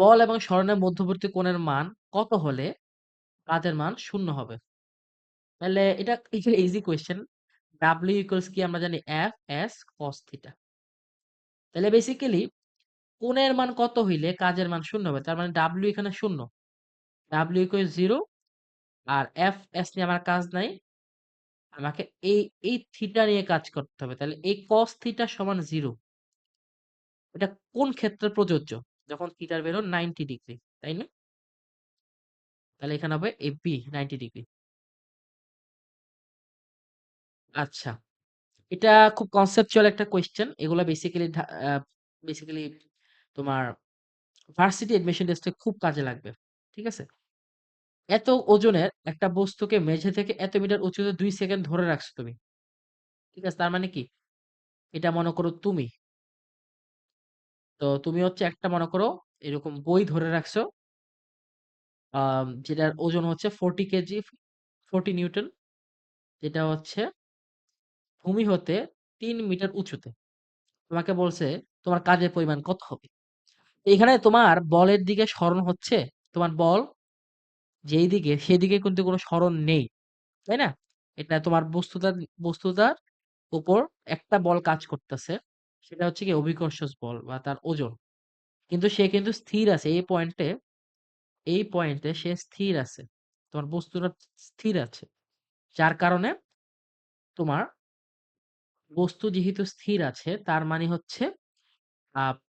বল এবং সরণের মধ্যবর্তী কোণের মান কত হলে কাজের মান শূন্য হবে? তাহলে এটা ইজি কোয়েশ্চেন। ডাব্লিউ ইকুয়ালস কি আমরা জানি F S cos থিটা। তাহলে বেসিক্যালি কোণের মান কত হইলে কাজের মান শূন্য হবে? তার মানে ডাব্লিউ এখানে শূন্য। ডাব্লিউ ইকুয়ালস 0 আর F S নিয়ে আমার কাজ নাই। আমাকে এই, এই থিটা নিয়ে কাজ করতে হবে। তাহলে এই cos থিটা সমান জিরো এটা কোন ক্ষেত্রে প্রযোজ্য? যখন থিটার ভ্যালু 90 ডিগ্রি, তাই না? তাহলে এখানে হবে এই B 90 ডিগ্রি। আচ্ছা। এটা খুব কনসেপচুয়াল একটা কোয়েশ্চেন। এগুলা বেসিক্যালি বেসিক্যালি তোমার ভার্সিটি অ্যাডমিশন টেস্টে খুব কাজে লাগবে। ঠিক আছে? এত ওজনের একটা বস্তুকে মেঝে থেকে এত মিটার উঁচুতে ২ সেকেন্ড ধরে রাখছো তুমি। ঠিক আছে? তার মানে কি? এটা মনে করো তুমি। তো তুমি হচ্ছে একটা মনে করো এরকম বই ধরে রাখছো। আম যেটার ওজন হচ্ছে 40 কেজি 40 নিউটন। যেটা হচ্ছে ভূমি হতে তিন মিটার উঁচুতে। তোমাকে বলছে তোমার কাজের পরিমাণ কত হবে? এখানে তোমার বলের দিকে স্মরণ হচ্ছে, তোমার বল যেই দিকে সেদিকে কিন্তু কোনো স্মরণ নেই। তাই না? এটা তোমার বস্তুতার বস্তুতার উপর একটা বল কাজ করতেছে। সেটা হচ্ছে কি অভিকর্ষজ বল বা তার ওজন। কিন্তু সে কিন্তু স্থির আছে এই পয়েন্টে এই পয়েন্টে সে স্থির আছে। তোমার বস্তুটা স্থির আছে। যার কারণে তোমার বস্তু যেহেতু স্থির আছে, তার মানে হচ্ছে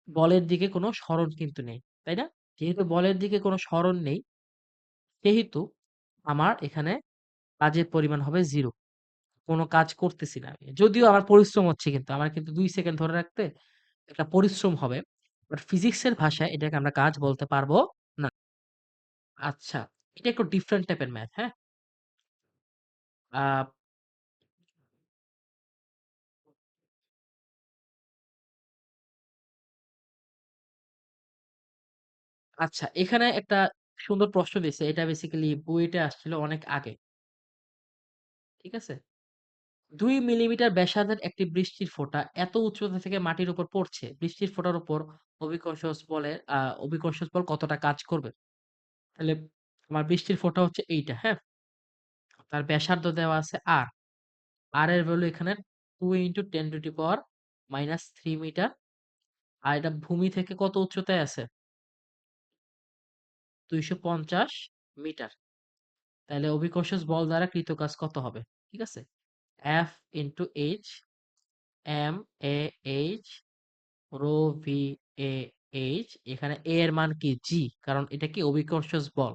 বলের দিকে কোনো স্মরণ কিন্তু নেই। তাই না? যেহেতু বলের দিকে কোনো স্মরণ নেই, সেহেতু আমার এখানে কাজের পরিমাণ হবে 0 কোন কাজ করতেছি না আমি। যদিও আমার পরিশ্রম হচ্ছে কিন্তু। আমার কিন্তু দুই সেকেন্ড ধরে রাখতে একটা পরিশ্রম হবে। বাট ফিজিক্স এর ভাষায় এটাকে আমরা কাজ বলতে পারব না। আচ্ছা, এটা একটু ডিফারেন্ট টাইপের ম্যাথ, হ্যাঁ? আ আচ্ছা, এখানে একটা সুন্দর প্রশ্ন দিছে। এটা বেসিক্যালি বুয়েটে আসছিল অনেক আগে। ঠিক আছে? ২ মিলিমিটার ব্যাসার্ধের একটি বৃষ্টির ফোঁটা এত উচ্চতা থেকে মাটির উপর পড়ছে। বৃষ্টির ফোঁটার উপর অভিকর্ষজ বলের আ অভিকর্ষজ বল কতটা কাজ করবে? তাহলে আমার বৃষ্টির ফোঁটা হচ্ছে এইটা, হ্যাঁ? তার ব্যাসার্ধ দেওয়া আছে আর আর এর ভ্যালু এখানে two into 10 to the power minus three metre. আর এটা ভূমি থেকে কত উচ্চতায় আছে? ২৫০ মিটার। তাহলে অভিকর্ষজ বল দ্বারা কৃত কাজ কত হবে? ঠিক আছে? F into H, M A H, rho V A H এখানে A এর মান কি? G কারণ এটা কি অভিকর্ষজ বল।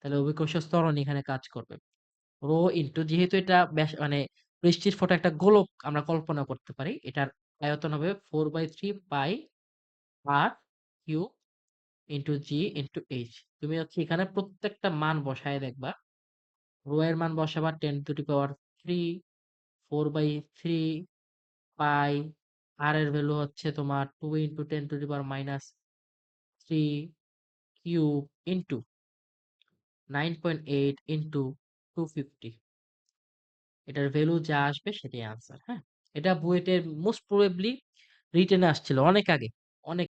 তাহলে অভিকর্ষজ ত্বরণ এখানে কাজ করবে। রো ইনটু যেহেতু এটা ব্যাস মানে বৃষ্টির ফোঁটা একটা গোলক আমরা কল্পনা করতে পারি। এটার আয়তন হবে 4/3 পাই আর cube into G into H. তুমি হচ্ছে এখানে প্রত্যেকটা মান বসায় দেখবা। রো এর মান বসাবা 10 to the power 3, 4/3 pi r এর ভ্যালু হচ্ছে তোমার 2 into 10 to power minus 3 cube into 9.8 into 250 এটার ভ্যালু যা আসবে সেটাই আনসার, হ্যাঁ? এটা বুয়েটের মোস্ট প্রবেবলি রিটেন আসছিল অনেক আগে। অনেক